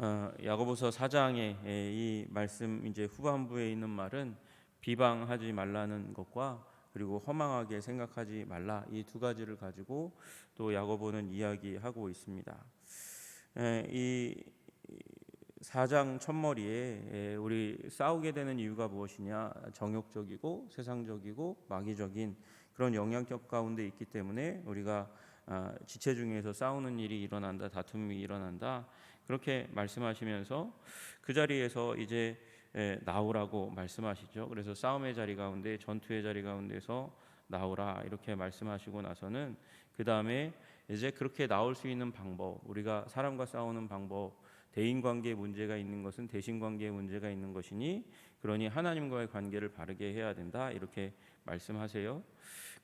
어, 야고보서 4장의 이 말씀 이제 후반부에 있는 말은 비방하지 말라는 것과 그리고 허망하게 생각하지 말라 이 두 가지를 가지고 또 야고보는 이야기하고 있습니다. 에, 이 4장 첫머리에 에, 우리 싸우게 되는 이유가 무엇이냐 정욕적이고 세상적이고 마귀적인 그런 영향력 가운데 있기 때문에 우리가 아, 지체 중에서 싸우는 일이 일어난다 다툼이 일어난다 그렇게 말씀하시면서 그 자리에서 이제 에, 나오라고 말씀하시죠. 그래서 싸움의 자리 가운데 전투의 자리 가운데서 나오라 이렇게 말씀하시고 나서는 그 다음에 이제 그렇게 나올 수 있는 방법 우리가 사람과 싸우는 방법 대인 관계에 문제가 있는 것은 대신 관계에 문제가 있는 것이니 그러니 하나님과의 관계를 바르게 해야 된다 이렇게 말씀하세요.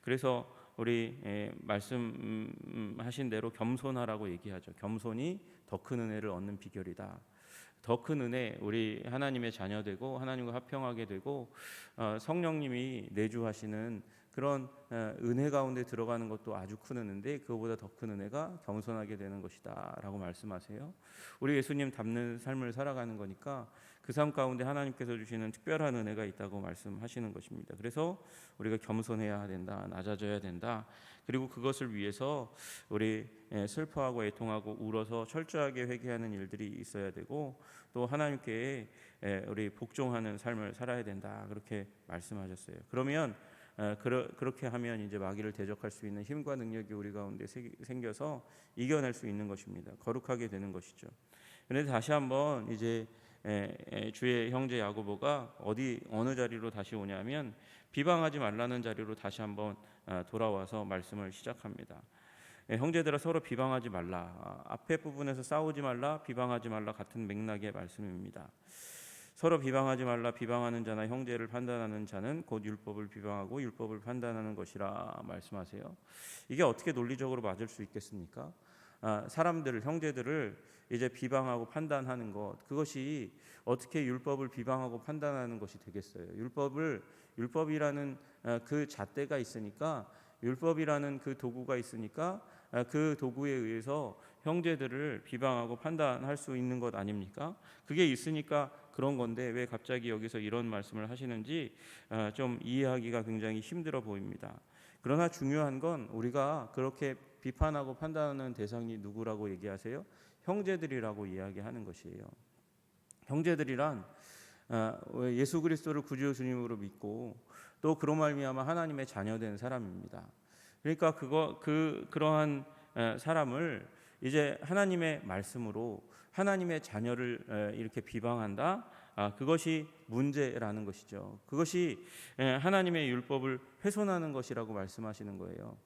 그래서 우리 에, 말씀하신 대로 겸손하라고 얘기하죠. 겸손이 더 큰 은혜를 얻는 비결이다. 더 큰 은혜, 우리 하나님의 자녀 되고 하나님과 합평하게 되고 어, 성령님이 내주하시는 그런 어, 은혜 가운데 들어가는 것도 아주 큰 은혜인데 그거보다 더 큰 은혜가 겸손하게 되는 것이다라고 말씀하세요. 우리 예수님 닮는 삶을 살아가는 거니까 그 삶 가운데 하나님께서 주시는 특별한 은혜가 있다고 말씀하시는 것입니다. 그래서 우리가 겸손해야 된다, 낮아져야 된다. 그리고 그것을 위해서 우리 예, 슬퍼하고 애통하고 울어서 철저하게 회개하는 일들이 있어야 되고 또 하나님께 예, 우리 복종하는 삶을 살아야 된다. 그렇게 말씀하셨어요. 그러면 어, 그렇게 하면 이제 마귀를 대적할 수 있는 힘과 능력이 우리 가운데 세- 생겨서 이겨낼 수 있는 것입니다. 거룩하게 되는 것이죠. 그런데 다시 한번 이제 주의 형제 야고보가 어디 어느 자리로 다시 오냐면 비방하지 말라는 자리로 다시 한번 아, 돌아와서 말씀을 시작합니다. 에, 형제들아 서로 비방하지 말라. 아, 앞에 부분에서 싸우지 말라, 비방하지 말라 같은 맥락의 말씀입니다. 서로 비방하지 말라 비방하는 자나 형제를 판단하는 자는 곧 율법을 비방하고 율법을 판단하는 것이라 말씀하세요. 이게 어떻게 논리적으로 맞을 수 있겠습니까? 아, 사람들을 형제들을 이제 비방하고 판단하는 것 그것이 어떻게 율법을 비방하고 판단하는 것이 되겠어요? 율법을 율법이라는 아, 그 잣대가 있으니까 율법이라는 그 도구가 있으니까 아, 그 도구에 의해서 형제들을 비방하고 판단할 수 있는 것 아닙니까? 그게 있으니까 그런 건데 왜 갑자기 여기서 이런 말씀을 하시는지 아, 좀 이해하기가 굉장히 힘들어 보입니다. 그러나 중요한 건 우리가 그렇게 비판하고 판단하는 대상이 누구라고 얘기하세요? 형제들이라고 이야기하는 것이에요. 형제들이란 아, 예수 그리스도를 구주 주님으로 믿고 또 그로 말미암아 하나님의 자녀된 사람입니다. 그러니까 그거 그 그러한 에, 사람을 이제 하나님의 말씀으로 하나님의 자녀를 에, 이렇게 비방한다. 아, 그것이 문제라는 것이죠. 그것이 에, 하나님의 율법을 훼손하는 것이라고 말씀하시는 거예요.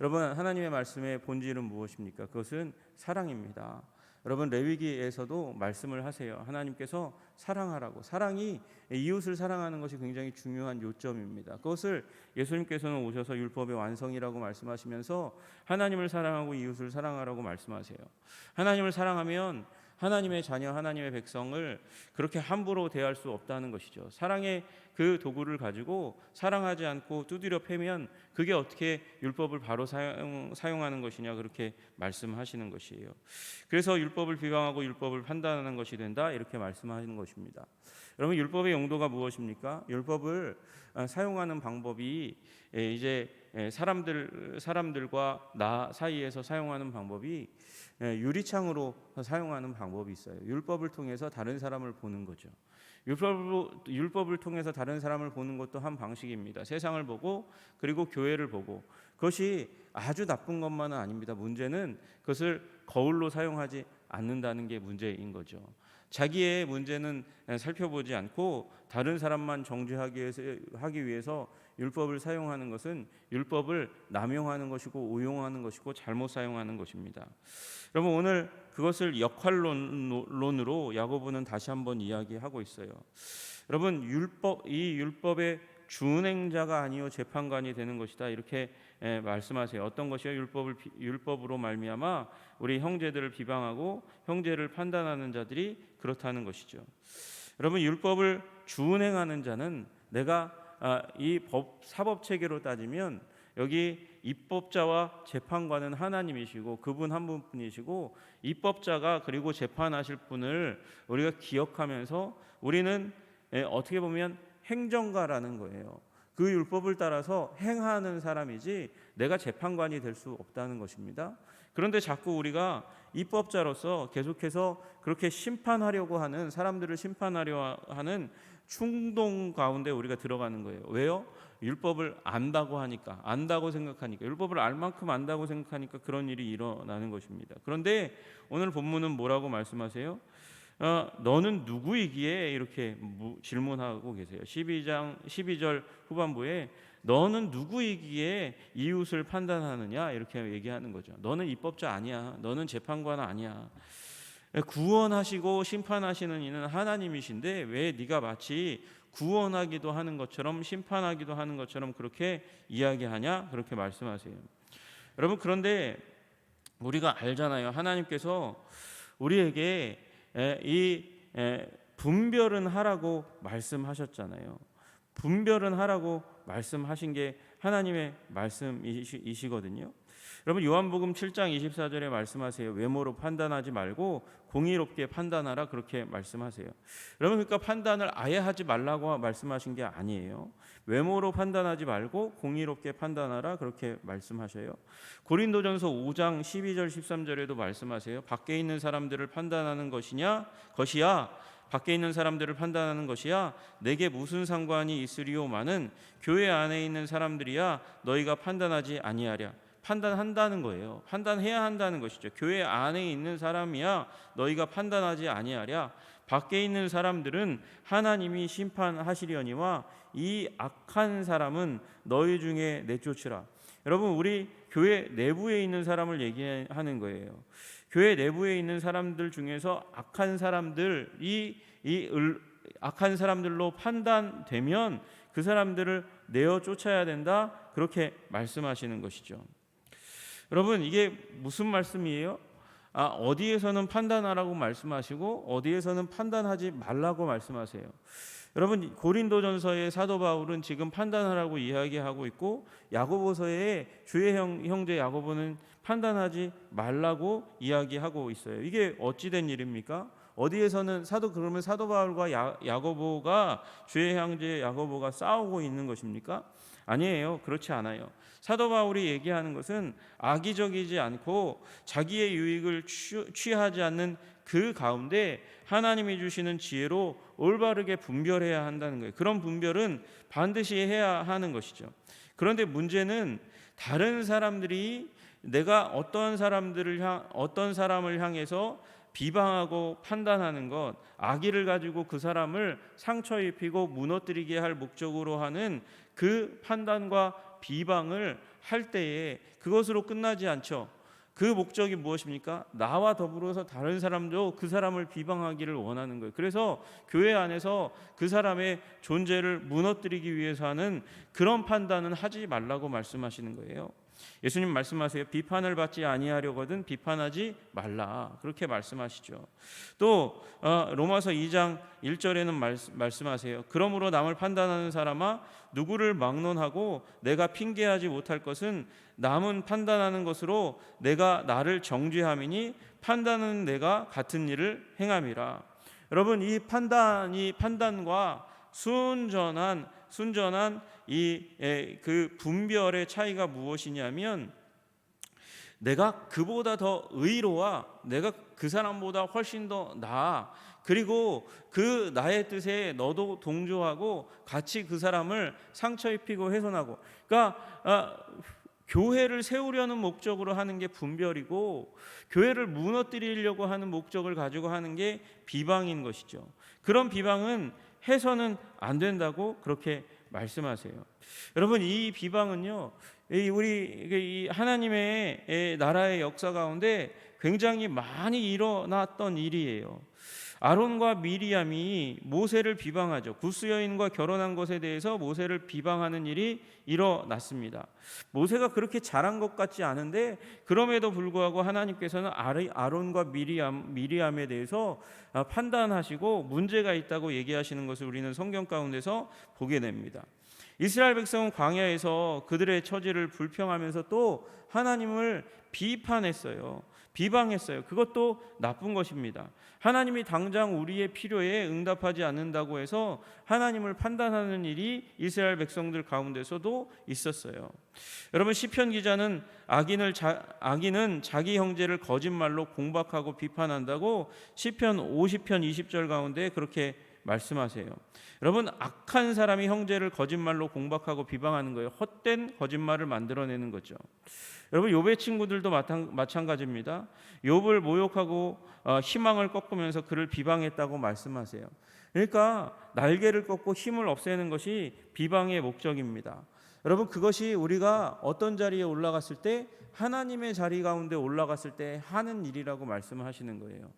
여러분 하나님의 말씀의 본질은 무엇입니까? 그것은 사랑입니다. 여러분 레위기에서도 말씀을 하세요. 하나님께서 사랑하라고. 사랑이 이웃을 사랑하는 것이 굉장히 중요한 요점입니다. 그것을 예수님께서는 오셔서 율법의 완성이라고 말씀하시면서 하나님을 사랑하고 이웃을 사랑하라고 말씀하세요. 하나님을 사랑하면 하나님의 자녀, 하나님의 백성을 그렇게 함부로 대할 수 없다는 것이죠. 사랑의 그 도구를 가지고 사랑하지 않고 두드려 패면 그게 어떻게 율법을 바로 사용, 사용하는 것이냐 그렇게 말씀하시는 것이에요. 그래서 율법을 비방하고 율법을 판단하는 것이 된다 이렇게 말씀하시는 것입니다. 여러분 율법의 용도가 무엇입니까? 율법을 아, 사용하는 방법이 예, 이제 예, 사람들 사람들과 나 사이에서 사용하는 방법이 예, 유리창으로 사용하는 방법이 있어요. 율법을 통해서 다른 사람을 보는 거죠. 율법을, 율법을 통해서 다른 사람을 보는 것도 한 방식입니다. 세상을 보고 그리고 교회를 보고 그것이 아주 나쁜 것만은 아닙니다. 문제는 그것을 거울로 사용하지 않는다는 게 문제인 거죠. 자기의 문제는 살펴보지 않고 다른 사람만 정죄하기 위해서, 하기 위해서 율법을 사용하는 것은 율법을 남용하는 것이고 오용하는 것이고 잘못 사용하는 것입니다. 여러분 오늘 그것을 역할론으로 야고보는 다시 한번 이야기하고 있어요. 여러분 율법 이 율법의 준행자가 아니요 재판관이 되는 것이다 이렇게 에, 말씀하세요. 어떤 것이요? 율법을 비- 율법으로 말미암아 우리 형제들을 비방하고 형제를 판단하는 자들이 그렇다는 것이죠. 여러분 율법을 준행하는 자는 내가 아, 이 법 사법 체계로 따지면 여기 입법자와 재판관은 하나님이시고 그분 한 분뿐이시고 입법자가 그리고 재판하실 분을 우리가 기억하면서 우리는 예, 어떻게 보면 행정가라는 거예요. 그 율법을 따라서 행하는 사람이지 내가 재판관이 될 수 없다는 것입니다. 그런데 자꾸 우리가 입법자로서 계속해서 그렇게 심판하려고 하는 사람들을 심판하려 하는 충동 가운데 우리가 들어가는 거예요. 왜요? 율법을 안다고 하니까 안다고 생각하니까 율법을 알 만큼 안다고 생각하니까 그런 일이 일어나는 것입니다. 그런데 오늘 본문은 뭐라고 말씀하세요? 어, 너는 누구이기에 이렇게 무, 질문하고 계세요. 12장 12절 후반부에 너는 누구이기에 이웃을 판단하느냐 이렇게 얘기하는 거죠. 너는 입법자 아니야. 너는 재판관 아니야. 구원하시고 심판하시는 이는 하나님이신데 왜 네가 마치 구원하기도 하는 것처럼 심판하기도 하는 것처럼 그렇게 이야기하냐 그렇게 말씀하세요. 여러분 그런데 우리가 알잖아요. 하나님께서 우리에게 에, 이 에, 분별은 하라고 말씀하셨잖아요. 분별은 하라고 말씀하신 게 하나님의 말씀이시거든요. 여러분 요한복음 7장 24절에 말씀하세요. 외모로 판단하지 말고 공의롭게 판단하라 그렇게 말씀하세요. 여러분 그러니까 판단을 아예 하지 말라고 말씀하신 게 아니에요. 외모로 판단하지 말고 공의롭게 판단하라 그렇게 말씀하셔요. 고린도전서 5장 12절 13절에도 말씀하세요. 밖에 있는 사람들을 판단하는 것이냐 것이야 밖에 있는 사람들을 판단하는 것이야 내게 무슨 상관이 있으리오마는 교회 안에 있는 사람들이야 너희가 판단하지 아니하랴 판단한다는 거예요. 판단해야 한다는 것이죠. 교회 안에 있는 사람이야 너희가 판단하지 아니하랴. 밖에 있는 사람들은 하나님이 심판하시려니와 이 악한 사람은 너희 중에 내쫓으라. 여러분 우리 교회 내부에 있는 사람을 얘기하는 거예요. 교회 내부에 있는 사람들 중에서 악한 사람들이 이 악한 사람들로 판단되면 그 사람들을 내어 쫓아야 된다. 그렇게 말씀하시는 것이죠. 여러분 이게 무슨 말씀이에요? 아, 어디에서는 판단하라고 말씀하시고 어디에서는 판단하지 말라고 말씀하세요. 여러분 고린도전서의 사도 바울은 지금 판단하라고 이야기하고 있고 야고보서의 주의 형, 형제 야고보는 판단하지 말라고 이야기하고 있어요. 이게 어찌된 일입니까? 어디에서는 사도 그러면 사도 바울과 야, 야고보가 주의 형제 야고보가 싸우고 있는 것입니까? 아니에요. 그렇지 않아요. 사도 바울이 얘기하는 것은 악의적이지 않고 자기의 유익을 취하지 않는 그 가운데 하나님이 주시는 지혜로 올바르게 분별해야 한다는 거예요. 그런 분별은 반드시 해야 하는 것이죠. 그런데 문제는 다른 사람들이 내가 어떤 사람들을 향 어떤 사람을 향해서 비방하고 판단하는 것, 악의를 가지고 그 사람을 상처 입히고 무너뜨리게 할 목적으로 하는 그 판단과 비방을 할 때에 그것으로 끝나지 않죠. 그 목적이 무엇입니까? 나와 더불어서 다른 사람도 그 사람을 비방하기를 원하는 거예요. 그래서 교회 안에서 그 사람의 존재를 무너뜨리기 위해서 하는 그런 판단은 하지 말라고 말씀하시는 거예요. 예수님 말씀하세요. 비판을 받지 아니하려거든 비판하지 말라. 그렇게 말씀하시죠. 또 어, 로마서 2장 1절에는 말 씀, 하세요 그러므로 남을 판단하는 사람아 누구를 막론하고 내가 핑계하지 못할 것은 남은 판단하는 것으로 내가 나를 정죄함이니 판단은 내가 같은 일을 행함이라. 여러분 이 판단이 판단과 순전한 순전한 이 그 분별의 차이가 무엇이냐면 내가 그보다 더 의로와 내가 그 사람보다 훨씬 더 나아 그리고 그 나의 뜻에 너도 동조하고 같이 그 사람을 상처 입히고 훼손하고 그러니까 아, 교회를 세우려는 목적으로 하는 게 분별이고 교회를 무너뜨리려고 하는 목적을 가지고 하는 게 비방인 것이죠. 그런 비방은 해서는 안 된다고 그렇게 말씀하세요. 여러분 이 비방은요, 우리 하나님의 나라의 역사 가운데 굉장히 많이 일어났던 일이에요. 아론과 미리암이 모세를 비방하죠. 구스 여인과 결혼한 것에 대해서 모세를 비방하는 일이 일어났습니다. 모세가 그렇게 잘한 것 같지 않은데 그럼에도 불구하고 하나님께서는 아론과 미리암 미리암에 대해서 판단하시고 문제가 있다고 얘기하시는 것을 우리는 성경 가운데서 보게 됩니다. 이스라엘 백성은 광야에서 그들의 처지를 불평하면서 또 하나님을 비판했어요. 비방했어요. 그것도 나쁜 것입니다. 하나님이 당장 우리의 필요에 응답하지 않는다고 해서 하나님을 판단하는 일이 이스라엘 백성들 가운데서도 있었어요. 여러분 시편 기자는 악인을 자, 악인은 자기 형제를 거짓말로 공박하고 비판한다고 시편 50편 20절 가운데 그렇게 말씀하세요. 여러분 악한 사람이 형제를 거짓말로 공박하고 비방하는 거예요. 헛된 거짓말을 만들어내는 거죠. 여러분 욥의 친구들도 마찬가지입니다. 욥을 모욕하고 어, 희망을 꺾으면서 그를 비방했다고 말씀하세요. 그러니까 날개를 꺾고 힘을 없애는 것이 비방의 목적입니다. 여러분 그것이 우리가 어떤 자리에 올라갔을 때 하나님의 자리 가운데 올라갔을 때 하는 일이라고 말씀하시는 거예요.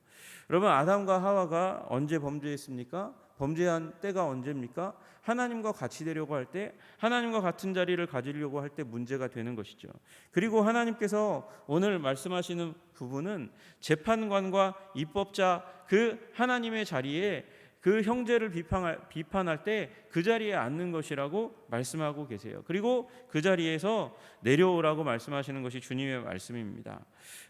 여러분 아담과 하와가 언제 범죄했습니까? 범죄한 때가 언제입니까? 하나님과 같이 되려고 할 때, 하나님과 같은 자리를 가지려고 할 때 문제가 되는 것이죠. 그리고 하나님께서 오늘 말씀하시는 부분은 재판관과 입법자 그 하나님의 자리에 그 형제를 비판할, 비판할 때 그 자리에 앉는 것이라고 말씀하고 계세요. 그리고 그 자리에서 내려오라고 말씀하시는 것이 주님의 말씀입니다.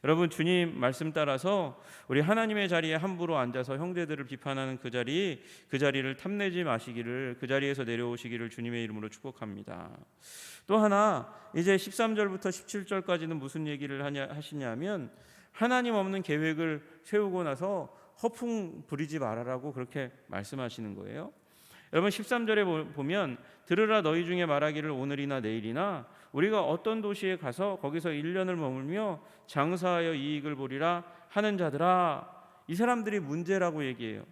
여러분 주님 말씀 따라서 우리 하나님의 자리에 함부로 앉아서 형제들을 비판하는 그 자리 그 자리를 탐내지 마시기를 그 자리에서 내려오시기를 주님의 이름으로 축복합니다. 또 하나 이제 13절부터 17절까지는 무슨 얘기를 하냐 하시냐면 하나님 없는 계획을 세우고 나서 허풍 부리지 말아라고 그렇게 말씀하시는 거예요. 여러분 13절에 보면 들으라 너희 중에 말하기를 오늘이나 내일이나 우리가 어떤 도시에 가서 거기서 1년을 머물며 장사하여 이익을 보리라 하는 자들아 이 사람들이 문제라고 얘기해요.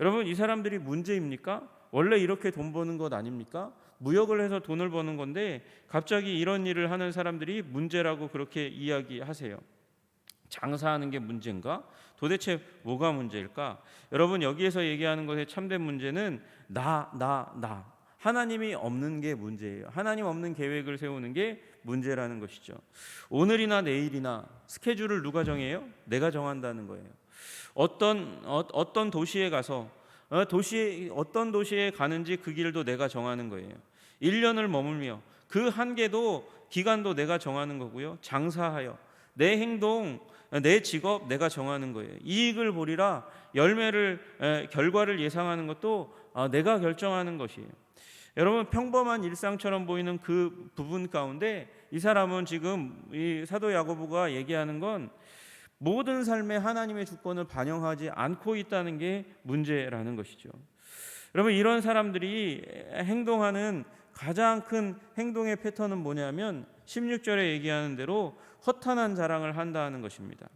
여러분 이 사람들이 문제입니까? 원래 이렇게 돈 버는 것 아닙니까? 무역을 해서 돈을 버는 건데 갑자기 이런 일을 하는 사람들이 문제라고 그렇게 이야기하세요. 장사하는 게 문제인가? 도대체 뭐가 문제일까? 여러분 여기에서 얘기하는 것의 참된 문제는 나, 나, 나. 하나님이 없는 게 문제예요. 하나님 없는 계획을 세우는 게 문제라는 것이죠. 오늘이나 내일이나 스케줄을 누가 정해요? 내가 정한다는 거예요. 어떤 어, 떤 도시에 가서 어, 도시에 어떤 도시에 가는지 그 길도 내가 정하는 거예요. 1년을 머물며 그 한계도 기간도 내가 정하는 거고요. 장사하여 내 행동 내 직업 내가 정하는 거예요. 이익을 보리라 열매를 결과를 예상하는 것도 아, 내가 결정하는 것이에요. 여러분 평범한 일상처럼 보이는 그 부분 가운데 이 사람은 지금 이 사도 야고보가 얘기하는 건 모든 삶에 하나님의 주권을 반영하지 않고 있다는 게 문제라는 것이죠. 여러분 이런 사람들이 행동하는 가장 큰 행동의 패턴은 뭐냐면 16절에 얘기하는 대로 허탄한 자랑을 한다는 것입니다.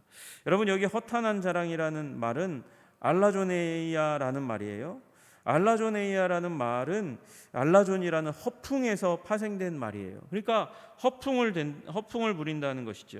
여러분 여기 허탄한 자랑이라는 말은 알라조네이아라는 말이에요. 알라조네이아라는 말은 알라존이라는 허풍에서 파생된 말이에요. 그러니까 허풍을 된, 허풍을 부린다는 것이죠.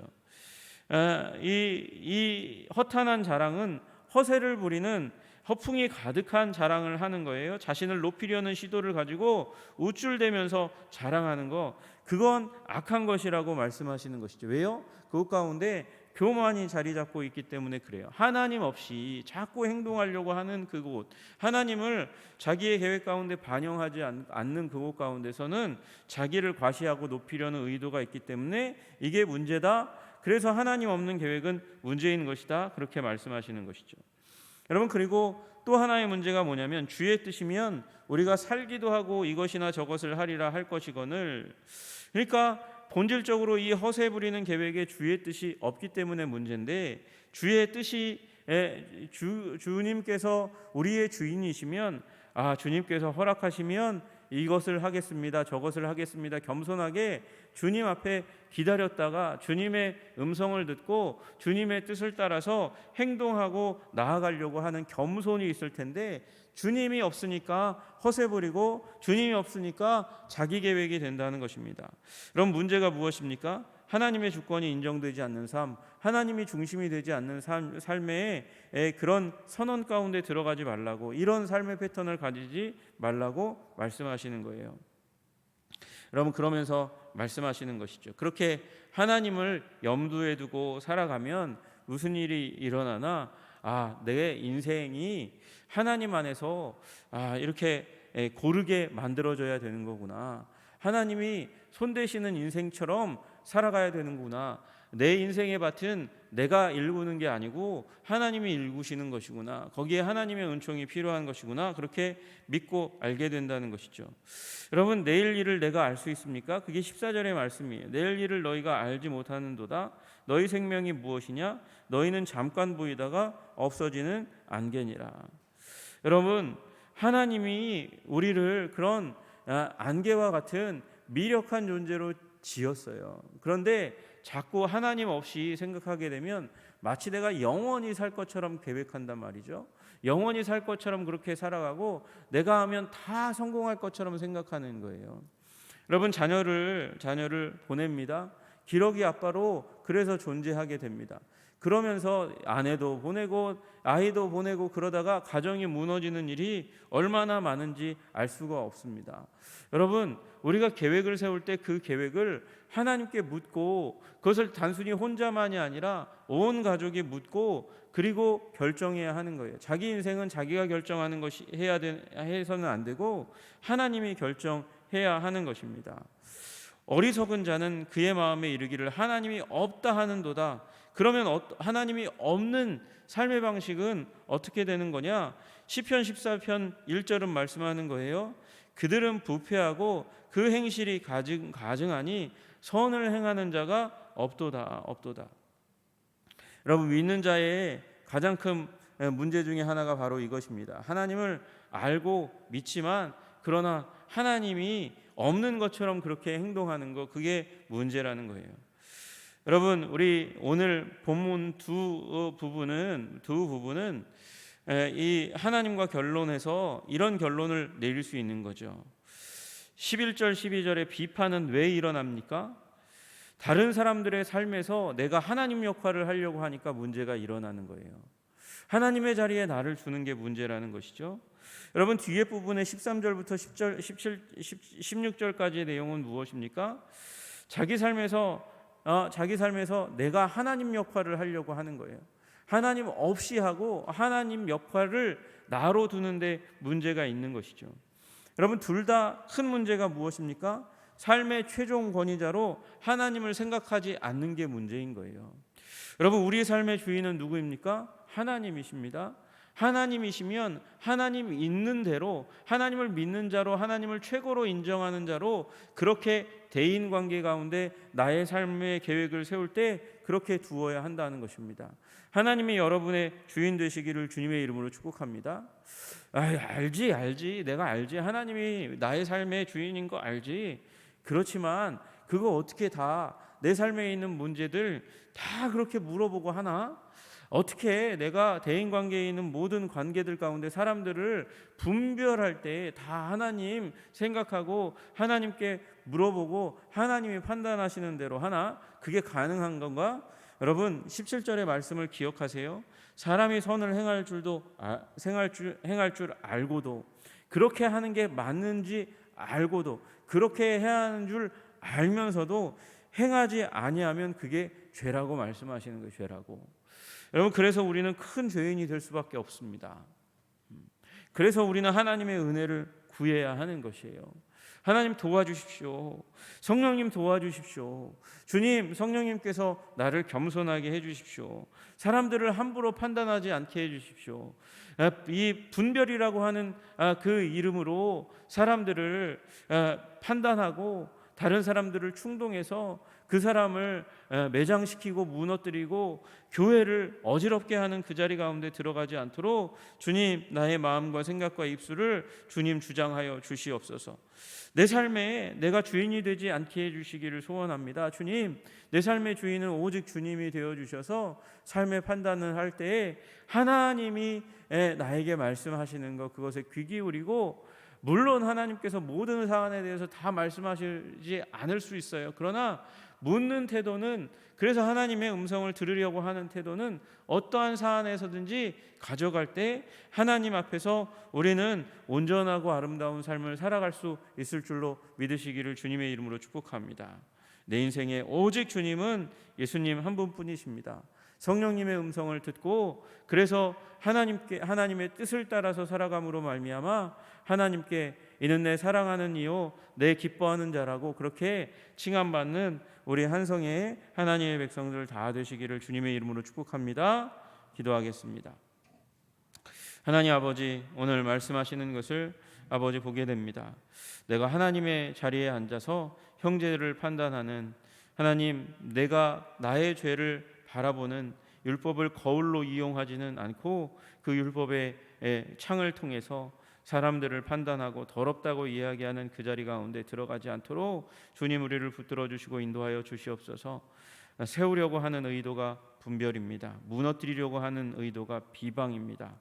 이, 이 허탄한 자랑은 허세를 부리는 허풍이 가득한 자랑을 하는 거예요. 자신을 높이려는 시도를 가지고 우쭐대면서 자랑하는 거, 그건 악한 것이라고 말씀하시는 것이죠. 왜요? 그 가운데 교만이 자리 잡고 있기 때문에 그래요. 하나님 없이 자꾸 행동하려고 하는 그곳, 하나님을 자기의 계획 가운데 반영하지 않는 그곳 가운데서는 자기를 과시하고 높이려는 의도가 있기 때문에 이게 문제다. 그래서 하나님 없는 계획은 문제인 것이다. 그렇게 말씀하시는 것이죠. 여러분 그리고 또 하나의 문제가 뭐냐면 주의 뜻이면 우리가 살기도 하고 이것이나 저것을 하리라 할 것이거늘 그러니까 본질적으로 이 허세 부리는 계획에 주의 뜻이 없기 때문에 문제인데 주의 뜻이 주, 주님께서 우리의 주인이시면 아 주님께서 허락하시면 이것을 하겠습니다. 저것을 하겠습니다. 겸손하게 주님 앞에 기다렸다가 주님의 음성을 듣고 주님의 뜻을 따라서 행동하고 나아가려고 하는 겸손이 있을 텐데 주님이 없으니까 허세 부리고 주님이 없으니까 자기 계획이 된다는 것입니다. 그럼 문제가 무엇입니까? 하나님의 주권이 인정되지 않는 삶, 하나님이 중심이 되지 않는 삶, 삶의 그런 선언 가운데 들어가지 말라고 이런 삶의 패턴을 가지지 말라고 말씀하시는 거예요. 여러분 그러면서 말씀하시는 것이죠. 그렇게 하나님을 염두에 두고 살아가면 무슨 일이 일어나나 아, 내 인생이 하나님 안에서 아, 이렇게 에, 고르게 만들어져야 되는 거구나. 하나님이 손대시는 인생처럼 살아가야 되는구나. 내 인생의 밭은 내가 일구는 게 아니고 하나님이 일구시는 것이구나. 거기에 하나님의 은총이 필요한 것이구나. 그렇게 믿고 알게 된다는 것이죠. 여러분, 내일 일을 내가 알 수 있습니까? 그게 14절의 말씀이에요. 내일 일을 너희가 알지 못하는도다. 너희 생명이 무엇이냐? 너희는 잠깐 보이다가 없어지는 안개니라. 여러분, 하나님이 우리를 그런 아, 안개와 같은 미력한 존재로 지었어요. 그런데 자꾸 하나님 없이 생각하게 되면 마치 내가 영원히 살 것처럼 계획한단 말이죠. 영원히 살 것처럼 그렇게 살아가고 내가 하면 다 성공할 것처럼 생각하는 거예요. 여러분 자녀를 자녀를 보냅니다. 기러기 아빠로 그래서 존재하게 됩니다. 그러면서 아내도 보내고 아이도 보내고 그러다가 가정이 무너지는 일이 얼마나 많은지 알 수가 없습니다. 여러분, 우리가 계획을 세울 때 그 계획을 하나님께 묻고 그것을 단순히 혼자만이 아니라 온 가족이 묻고 그리고 결정해야 하는 거예요. 자기 인생은 자기가 결정하는 것이 해야 되, 해서는 안 되고 하나님이 결정해야 하는 것입니다. 어리석은 자는 그의 마음에 이르기를 하나님이 없다 하는도다. 그러면 어, 하나님이 없는 삶의 방식은 어떻게 되는 거냐? 시편 14편 1절은 말씀하는 거예요. 그들은 부패하고 그 행실이 가증, 가증하니 선을 행하는 자가 없도다 없도다. 여러분 믿는 자의 가장 큰 문제 중에 하나가 바로 이것입니다. 하나님을 알고 믿지만 그러나 하나님이 없는 것처럼 그렇게 행동하는 거 그게 문제라는 거예요. 여러분 우리 오늘 본문 두 부분은 두 부분은 이 하나님과 결론해서 이런 결론을 내릴 수 있는 거죠. 11절 12절의 비판은 왜 일어납니까? 다른 사람들의 삶에서 내가 하나님 역할을 하려고 하니까 문제가 일어나는 거예요. 하나님의 자리에 나를 주는 게 문제라는 것이죠. 여러분 뒤에 부분의 13절부터 10절, 17, 16절까지의 내용은 무엇입니까? 자기 삶에서 어, 자기 삶에서 내가 하나님 역할을 하려고 하는 거예요. 하나님 없이 하고 하나님 역할을 나로 두는데 문제가 있는 것이죠. 여러분 둘 다 큰 문제가 무엇입니까? 삶의 최종 권위자로 하나님을 생각하지 않는 게 문제인 거예요. 여러분 우리의 삶의 주인은 누구입니까? 하나님이십니다. 하나님이시면 하나님 있는 대로 하나님을 믿는 자로 하나님을 최고로 인정하는 자로 그렇게 대인 관계 가운데 나의 삶의 계획을 세울 때 그렇게 두어야 한다는 것입니다. 하나님이 여러분의 주인 되시기를 주님의 이름으로 축복합니다. 아, 알지, 알지. 내가 알지. 하나님이 나의 삶의 주인인 거 알지. 그렇지만 그거 어떻게 다 내 삶에 있는 문제들 다 그렇게 물어보고 하나? 어떻게 내가 대인 관계에 있는 모든 관계들 가운데 사람들을 분별할 때 다 하나님 생각하고 하나님께 물어보고 하나님이 판단하시는 대로 하나? 그게 가능한 건가? 여러분 17절의 말씀을 기억하세요. 사람이 선을 행할 줄도 아, 행할 줄 행할 줄 알고도 그렇게 하는 게 맞는지 알고도 그렇게 해야 하는 줄 알면서도 행하지 아니하면 그게 죄라고 말씀하시는 거예요. 죄라고. 여러분 그래서 우리는 큰 죄인이 될 수밖에 없습니다. 그래서 우리는 하나님의 은혜를 구해야 하는 것이에요. 하나님 도와주십시오. 성령님 도와주십시오. 주님, 성령님께서 나를 겸손하게 해주십시오. 사람들을 함부로 판단하지 않게 해주십시오. 아, 이 분별이라고 하는 아, 그 이름으로 사람들을 아, 판단하고 다른 사람들을 충동해서 그 사람을 매장시키고 무너뜨리고 교회를 어지럽게 하는 그 자리 가운데 들어가지 않도록 주님 나의 마음과 생각과 입술을 주님 주장하여 주시옵소서. 내 삶에 내가 주인이 되지 않게 해 주시기를 소원합니다. 주님, 내 삶의 주인은 오직 주님이 되어 주셔서 삶의 판단을 할 때에 하나님이 나에게 말씀하시는 것 그것에 귀 기울이고 물론 하나님께서 모든 사안에 대해서 다 말씀하시지 않을 수 있어요. 그러나 묻는 태도는 그래서 하나님의 음성을 들으려고 하는 태도는 어떠한 사안에서든지 가져갈 때 하나님 앞에서 우리는 온전하고 아름다운 삶을 살아갈 수 있을 줄로 믿으시기를 주님의 이름으로 축복합니다. 내 인생에 오직 주님은 예수님 한 분뿐이십니다. 성령님의 음성을 듣고 그래서 하나님께 하나님의 뜻을 따라서 살아감으로 말미암아 하나님께 이는 내 사랑하는 이요 내 기뻐하는 자라고 그렇게 칭함받는 우리 한성의 하나님의 백성들 다 되시기를 주님의 이름으로 축복합니다. 기도하겠습니다. 하나님 아버지 오늘 말씀하시는 것을 아버지 보게 됩니다. 내가 하나님의 자리에 앉아서 형제를 판단하는 하나님 내가 나의 죄를 바라보는 율법을 거울로 이용하지는 않고 그 율법의 에, 창을 통해서 사람들을 판단하고 더럽다고 이야기하는 그 자리 가운데 들어가지 않도록 주님 우리를 붙들어 주시고 인도하여 주시옵소서. 세우려고 하는 의도가 분별입니다. 무너뜨리려고 하는 의도가 비방입니다.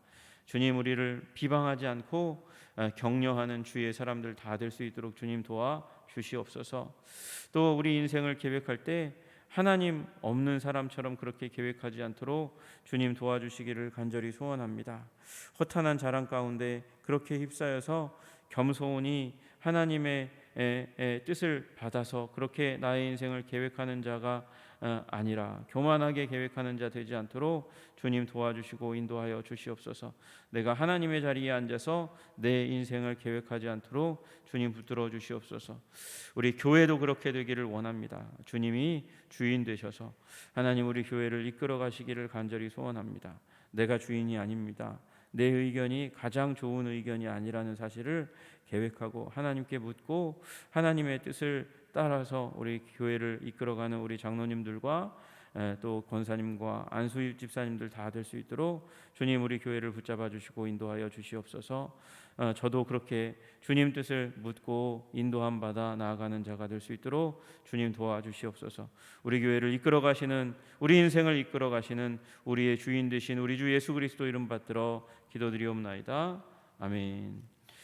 주님 우리를 비방하지 않고 어, 격려하는 주의 사람들 다 될 수 있도록 주님 도와 주시옵소서. 또 우리 인생을 계획할 때 하나님 없는 사람처럼 그렇게 계획하지 않도록 주님 도와주시기를 간절히 소원합니다. 허탄한 자랑 가운데 그렇게 휩싸여서 겸손히 하나님의 뜻을 받아서 그렇게 나의 인생을 계획하는 자가 어, 아니라 교만하게 계획하는 자 되지 않도록 주님 도와주시고 인도하여 주시옵소서. 내가 하나님의 자리에 앉아서 내 인생을 계획하지 않도록 주님 붙들어 주시옵소서. 우리 교회도 그렇게 되기를 원합니다. 주님이 주인 되셔서 하나님 우리 교회를 이끌어 가시기를 간절히 소원합니다. 내가 주인이 아닙니다. 내 의견이 가장 좋은 의견이 아니라는 사실을 계획하고 하나님께 묻고 하나님의 뜻을 따라서 우리 교회를 이끌어가는 우리 장로님들과 에, 또 권사님과 안수입 집사님들 다 될 수 있도록 주님 우리 교회를 붙잡아 주시고 인도하여 주시옵소서. 어, 저도 그렇게 주님 뜻을 묻고 인도함 받아 나아가는 자가 될 수 있도록 주님 도와주시옵소서. 우리 교회를 이끌어 가시는 우리 인생을 이끌어 가시는 우리의 주인 되신 우리 주 예수 그리스도 이름 받들어 기도드리옵나이다. 아멘.